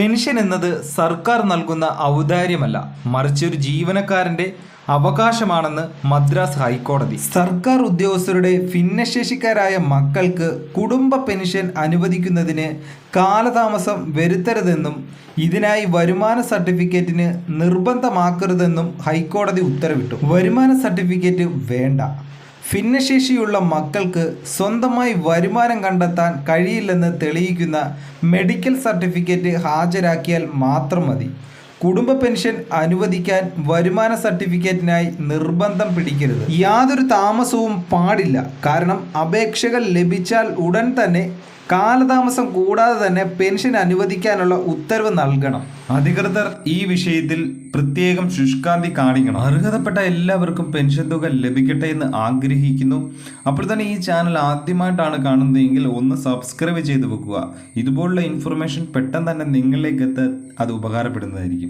Pension എന്നത് സർക്കാർ നൽകുന്ന ഔദാര്യമല്ല മറിച്ച് ഒരു ജീവനക്കാരന്റെ അവകാശമാണെന്ന് മദ്രാസ് ഹൈക്കോടതി. സർക്കാർ ഉദ്യോഗസ്ഥരുടെ ഭിന്നശേഷിക്കാരായ മക്കൾക്ക് കുടുംബ പെൻഷൻ അനുവദിക്കുന്നതിന് കാലതാമസം വരുത്തരുതെന്നും ഇതിനായി വരുമാന സർട്ടിഫിക്കറ്റിന് നിർബന്ധമാക്കരുതെന്നും ഹൈക്കോടതി ഉത്തരവിട്ടു. വരുമാന സർട്ടിഫിക്കറ്റ് വേണ്ട. ഭിന്നശേഷിയുള്ള മക്കൾക്ക് സ്വന്തമായി വരുമാനം കണ്ടെത്താൻ കഴിയില്ലെന്ന് തെളിയിക്കുന്ന മെഡിക്കൽ സർട്ടിഫിക്കറ്റ് ഹാജരാക്കിയാൽ മാത്രം മതി. കുടുംബ പെൻഷൻ അനുവദിക്കാൻ വരുമാന സർട്ടിഫിക്കറ്റിനായി നിർബന്ധം പിടിക്കരുത്. യാതൊരു താമസവും പാടില്ല. കാരണം അപേക്ഷകൾ ലഭിച്ചാൽ ഉടൻ തന്നെ കാലതാമസം കൂടാതെ തന്നെ പെൻഷൻ അനുവദിക്കാനുള്ള ഉത്തരവ് നൽകണം. അധികൃതർ ഈ വിഷയത്തിൽ പ്രത്യേകം ശുഷ്കാന്തി കാണിക്കണം. അർഹതപ്പെട്ട എല്ലാവർക്കും പെൻഷൻ തുക ലഭിക്കട്ടെ എന്ന് ആഗ്രഹിക്കുന്നു. അപ്പോൾ തന്നെ ഈ ചാനൽ ആദ്യമായിട്ടാണ് കാണുന്നതെങ്കിൽ ഒന്ന് സബ്സ്ക്രൈബ് ചെയ്ത് വെക്കുക. ഇതുപോലുള്ള ഇൻഫർമേഷൻ പെട്ടെന്ന് തന്നെ നിങ്ങളിലേക്ക് എത്താൻ അത് ഉപകാരപ്പെടുന്നതായിരിക്കും.